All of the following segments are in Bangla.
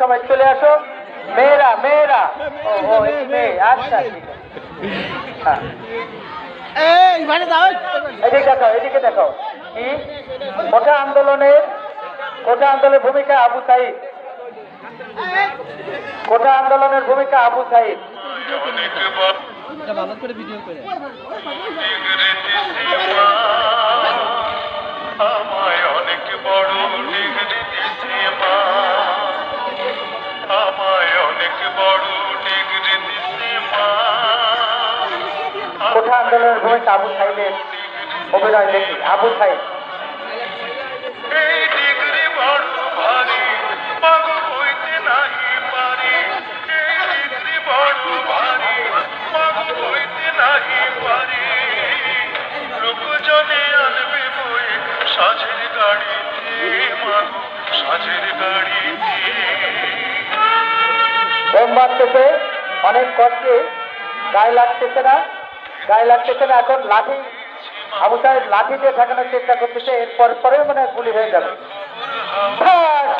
সবাই চলে আসো। মেয়েরা মেয়েরা। ও ও মেয়ে আচ্ছা ঠিক আছে। হ্যাঁ। মানে দাও এদিকে দেখাও এদিকে দেখাও। কি? কোটা আন্দোলনের কোটা আন্দোলনের ভূমিকা আবু সাইদ। কোটা আন্দোলনের ভূমিকা আবু সাইদ। ভালো করে ভিডিও করে। কোটা আন্দোলনের ভূমিকা আবু সাইদের অভিনয় দেখি। আবু সাইদ। সাজের গাড়িতে মাগো সাজের গাড়িতে। অনেক কষ্টে গায়ে লাগতেছে না। গায়ে লাগতেছে না, এখন লাঠি। আবু সাহেব লাঠি দিয়ে ঠেকানোর চেষ্টা করতেছে, এরপর পরে মানে গুলি হয়ে যাবে।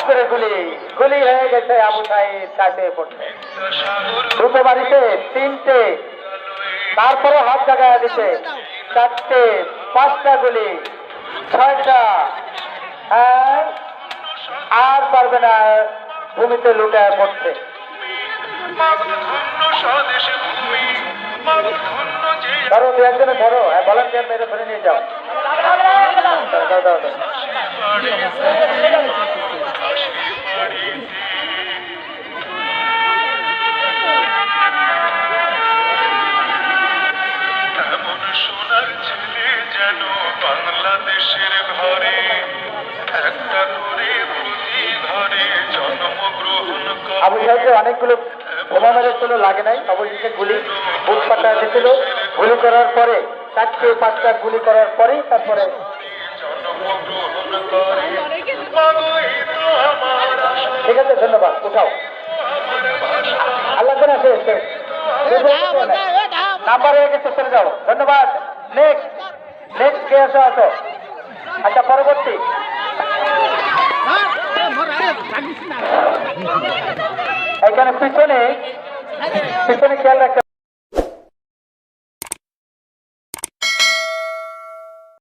করে গুলি গুলি হয়ে গেছে আবু সাহেব কাছে পড়ছে দুটো বাড়িতে তিনটে, তারপরে হাত জাগায় দিছে, চারটে, পাঁচটা গুলি, ছয়টা। হ্যাঁ আর পারবে না, ভূমিতে লুটায় পড়ছে স্বদেশ ভূমি। ধরো দু একজনে ধরো। হ্যাঁ ভলান্টিয়ার মেরে ধরে নিয়ে যাও। যেন বাংলাদেশের ঘরে একটা করে প্রতি ঘরে জন্মগ্রহণ করে। অনেকগুলো বোমা মেরে ছিল লাগে নাই। অবশেষে গুলি বুক পাটা এসেছিল। গুলি করার পরে, চারটে পাঁচটা গুলি করার পরেই তারপরে ঠিক আছে, ধন্যবাদ। উঠাও। আল্লাহ আছে নাম্বার হয়ে গেছে, চলে যাও। ধন্যবাদ। নেক্সট নেক্সট কে আসো। আচ্ছা পরবর্তী। এখানে পিছনে পিছনে খেয়াল রাখতে